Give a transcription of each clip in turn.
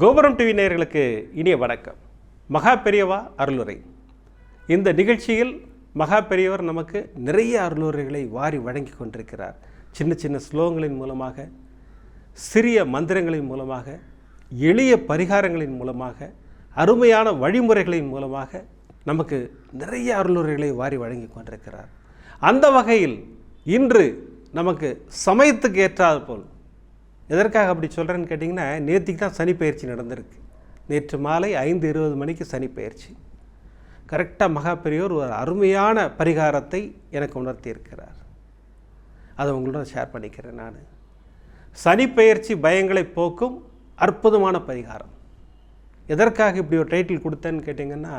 கோபுரம் டிவி நேயர்களுக்கு இனிய வணக்கம். மகா பெரியவா அருளுரை. இந்த நிகழ்ச்சியில் மகா பெரியவர் நமக்கு நிறைய அருளுரைகளை வாரி வழங்கி கொண்டிருக்கிறார். சின்ன சின்ன ஸ்லோகங்களின் மூலமாக சிறிய மந்திரங்களின் மூலமாக எளிய பரிகாரங்களின் மூலமாக அருமையான வழிமுறைகளின் மூலமாக நமக்கு நிறைய அருளுரைகளை வாரி வழங்கி கொண்டிருக்கிறார். அந்த வகையில் இன்று நமக்கு சமயத்துக்கு ஏற்றாது போல் எதற்காக அப்படி சொல்கிறேன்னு கேட்டிங்கன்னா நேற்றுக்கு தான் சனி பயிற்சி நடந்திருக்கு. நேற்று மாலை ஐந்து இருபது மணிக்கு சனி பயிற்சி கரெக்டாக மகா பெரியோர் ஒரு அருமையான பரிகாரத்தை எனக்கு உணர்த்தியிருக்கிறார். அதை உங்களோட ஷேர் பண்ணிக்கிறேன் நான். சனி பயிற்சி பயங்களை போக்கும் அற்புதமான பரிகாரம். எதற்காக இப்படி ஒரு டைட்டில் கொடுத்தேன்னு கேட்டிங்கன்னா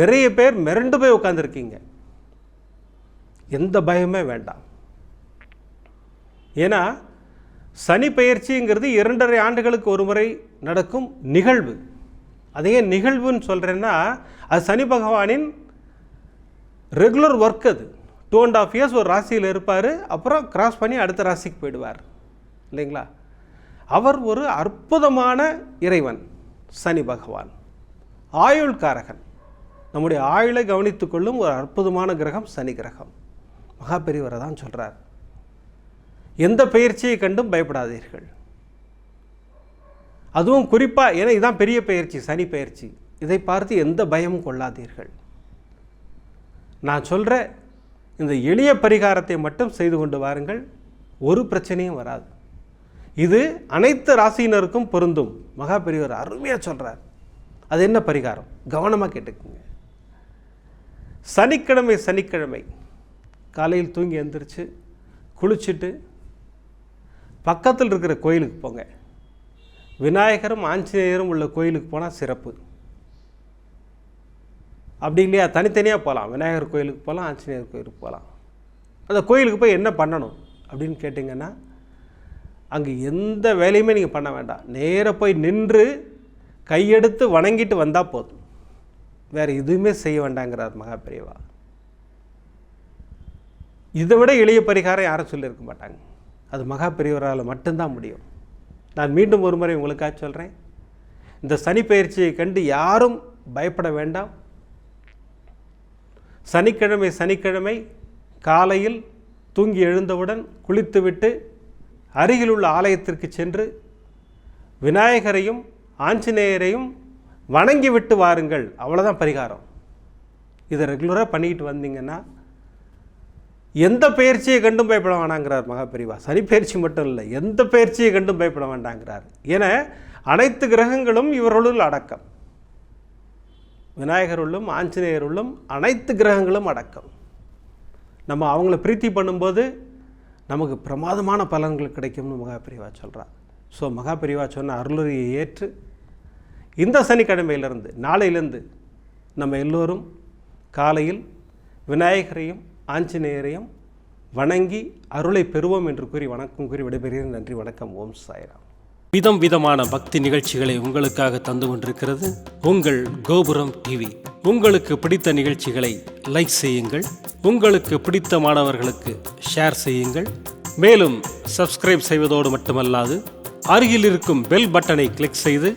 நிறைய பேர் மிரண்டு போய் உட்காந்துருக்கீங்க எந்த பயமே வேண்டாம். ஏன்னா சனி பெயர்ச்சிங்கிறது இரண்டரை ஆண்டுகளுக்கு ஒரு முறை நடக்கும் நிகழ்வு. அது ஏன் நிகழ்வுன்னு சொல்கிறேன்னா அது சனி பகவானின் ரெகுலர் ஒர்க் அது. டூ அண்ட் ஆஃப் இயர்ஸ் ஒரு ராசியில் இருப்பார் அப்புறம் கிராஸ் பண்ணி அடுத்த ராசிக்கு போயிடுவார். இல்லைங்களா? அவர் ஒரு அற்புதமான இறைவன் சனி பகவான். ஆயுள்காரகன். நம்முடைய ஆயுளை கவனித்துக்கொள்ளும் ஒரு அற்புதமான கிரகம் சனி கிரகம். மகா பெரியவரை தான் சொல்கிறார் எந்த பயிற்சியை கண்டும் பயப்படாதீர்கள். அதுவும் குறிப்பாக ஏன்னா இதுதான் பெரிய பயிற்சி சனி பயிற்சி இதை பார்த்து எந்த பயமும் கொள்ளாதீர்கள். நான் சொல்கிற இந்த எளிய பரிகாரத்தை மட்டும் செய்து கொண்டு வாருங்கள். ஒரு பிரச்சனையும் வராது. இது அனைத்து ராசியினருக்கும் பொருந்தும். மகா பெரியவர் அருமையாக சொல்கிறார் அது என்ன பரிகாரம்? கவனமாக கேட்டுக்குங்க. சனிக்கிழமை சனிக்கிழமை. காலையில் தூங்கி எந்திரிச்சு குளிச்சுட்டு பக்கத்தில் இருக்கிற கோயிலுக்கு போங்க. விநாயகரும் ஆஞ்சநேயரும் உள்ள கோயிலுக்கு போனால் சிறப்பு. அப்படி இல்லையா? தனித்தனியாக போகலாம் விநாயகர் கோயிலுக்கு போகலாம் ஆஞ்சநேயர் கோயிலுக்கு போகலாம் அந்த கோயிலுக்கு போய் என்ன பண்ணணும் அப்படின்னு கேட்டிங்கன்னா அங்கே எந்த வேலையுமே நீங்கள் பண்ண வேண்டாம். நேராக போய் நின்று கையெடுத்து வணங்கிட்டு வந்தால் போதும். வேறு எதுவுமே செய்ய வேண்டாங்கிறார் மகா பெரியவா இதை விட எளிய பரிகாரம் யாரும் சொல்லியிருக்க மாட்டாங்க. அது மகா பெரியவரால் மட்டும்தான் முடியும். நான் மீண்டும் ஒரு முறை உங்களுக்காக சொல்கிறேன் இந்த சனி பயிற்சியை கண்டு யாரும் பயப்பட வேண்டாம். சனிக்கிழமை சனிக்கிழமை காலையில் தூங்கி எழுந்தவுடன் குளித்துவிட்டு அருகிலுள்ள ஆலயத்திற்கு சென்று விநாயகரையும் ஆஞ்சநேயரையும் வணங்கி விட்டு வாருங்கள். அவ்வளோதான் பரிகாரம். இதை ரெகுலராக பண்ணிக்கிட்டு வந்தீங்கன்னா எந்த பயிற்சியை கண்டும் பயப்பட வேணாங்கிறார் மகாபெரிவா. சனி பயிற்சி மட்டும் இல்லை எந்த பயிற்சியை கண்டும் பயப்பட வேண்டாங்கிறார். என அனைத்து கிரகங்களும் இவர்களுள் அடக்கம். விநாயகருள்ளும் ஆஞ்சநேயருள்ளும் அனைத்து கிரகங்களும் அடக்கம். நம்ம அவங்கள பிரீத்தி பண்ணும்போது நமக்கு பிரமாதமான பலன்கள் கிடைக்கும்னு மகாபிரிவா சொல்கிறார் ஸோ மகாபிரிவா சொன்ன அருளுரையை ஏற்று இந்த சனிக்கிழமையிலிருந்து நாளையிலேருந்து நம்ம எல்லோரும் காலையில் விநாயகரையும் ஆஞ்சநேயரையும் வணங்கி அருளை பெறுவோம் என்று கூறி வணக்கம் கூறி விடைபெறுகிறேன். நன்றி வணக்கம். ஓம் சாய்ராம். விதம் விதமான பக்தி நிகழ்ச்சிகளை உங்களுக்காக தந்து கொண்டிருக்கிறது உங்கள் கோபுரம் டிவி. உங்களுக்கு பிடித்த நிகழ்ச்சிகளை லைக் செய்யுங்கள். உங்களுக்கு பிடித்த மாணவர்களுக்கு ஷேர் செய்யுங்கள். மேலும் சப்ஸ்கிரைப் செய்வதோடு மட்டுமல்லாது அருகில் இருக்கும் பெல் பட்டனை கிளிக் செய்து